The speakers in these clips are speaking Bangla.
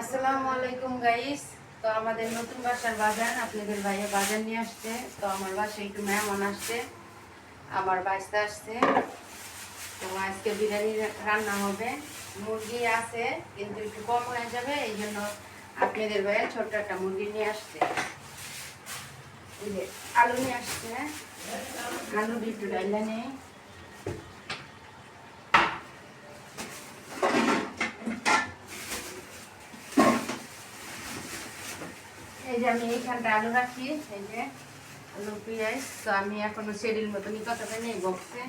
আসসালামু আলাইকুম গাইস তো আমাদের নতুন বাসার বাজার, আপনাদের ভাইয়া বাজার নিয়ে আসছে। তো আমার বাসায় একটু মেহমান আসছে আমার বাচ্চা আসছে। তো আজকে বিরিয়ানি রান্না হবে। মুরগি আছে, কিন্তু একটু কম হয়ে যাবে, এই জন্য আপনাদের ভাইয়া ছোট্ট একটা মুরগি নিয়ে আসছে। আলু নিয়ে আসছে। আলু একটু ডাইলা নেই। যে আমি এইখানটা আলু রাখি, এই যে আলু, পেঁয়াজ। তো আমি এখনও সেডির মতনই কথাটা নেই, বক্সে।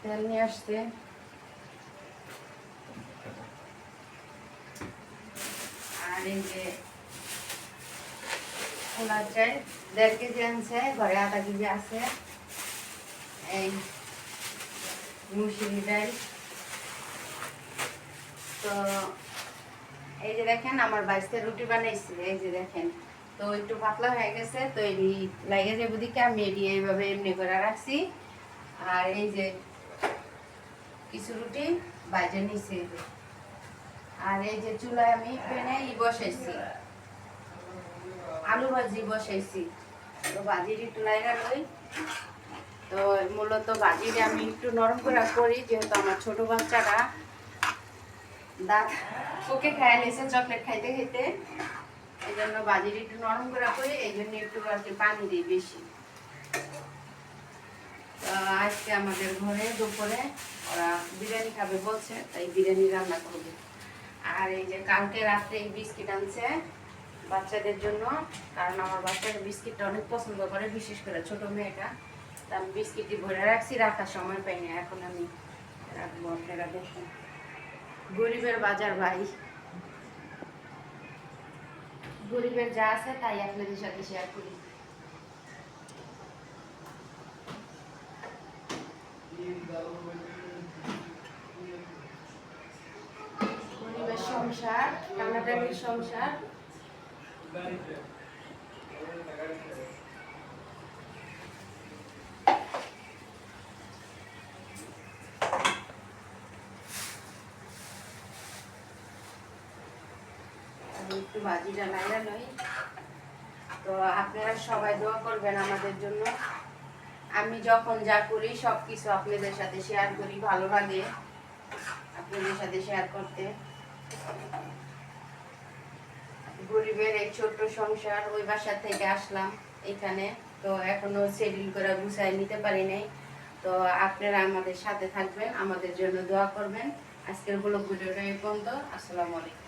তেল নিয়ে আসছে। আর এই যে ছোলার চাই, দেড় কেজি আনছে, ঘরে আধা কেজি আছে। এই মুসুরি ডাল। তো এই যে দেখেন, আমার রুটি বানাইছি, এই যে দেখেন। তো একটু পাতলা হয়ে গেছে, তো লাগে যাব দিকে, আমি এইভাবে এমনি করে রাখছি। আর এই যে কিছু রুটি নিছি আর এই যে চুলায় আমি বসাইছি। আলু ভাজি বসাইছি। তো ভাজির একটু লাইরা লই। তো মূলত ভাজিরে আমি একটু নরম করে করি, যেহেতু আমার ছোট বাচ্চাটা দাঁত। ওকে খায় নিয়েছে, চকলেট খাইতে খাইতে। এই জন্য বাজির একটু নরম করা করে এই জন্য একটু আর কি পানি দিই বেশি। আজকে আমাদের ঘরে, দুপুরে ওরা বিরিয়ানি খাবে বলছে, তাই বিরিয়ানি রান্না করবে। আর এই যে কালকে রাত্রে এই বিস্কিট আনছে বাচ্চাদের জন্য, কারণ আমার বাচ্চারা বিস্কিটটা অনেক পছন্দ করে, বিশেষ করে ছোট মেয়েটা। তা আমি বিস্কিটটি ভরে রাখছি, রাখার সময় পাইনি, এখন আমি রাখব, আপনারা দেখুন। গরিবের বাজার ভাই। গরিবের যা আছে তাই আপনাদের সাথে শেয়ার করি। গরিবের সংসার সংসার। একটু বাজিটা লাইয়া লই। তো আপনারা সবাই দোয়া করবেন আমাদের জন্য। আমি যখন যা করি সব কিছু আপনাদের সাথে শেয়ার করি ভালো লাগে আপনাদের সাথে শেয়ার করতে। গরিবের এই ছোট্ট সংসার, ওই বাসা থেকে আসলাম এখানে। তো এখনও সেডিল করে গুছাই নিতে পারি নাই। তো আপনারা আমাদের সাথে থাকবেন, আমাদের জন্য দোয়া করবেন। আজকের ব্লগ ভিডিওটা এই পর্যন্ত। আসসালামু আলাইকুম।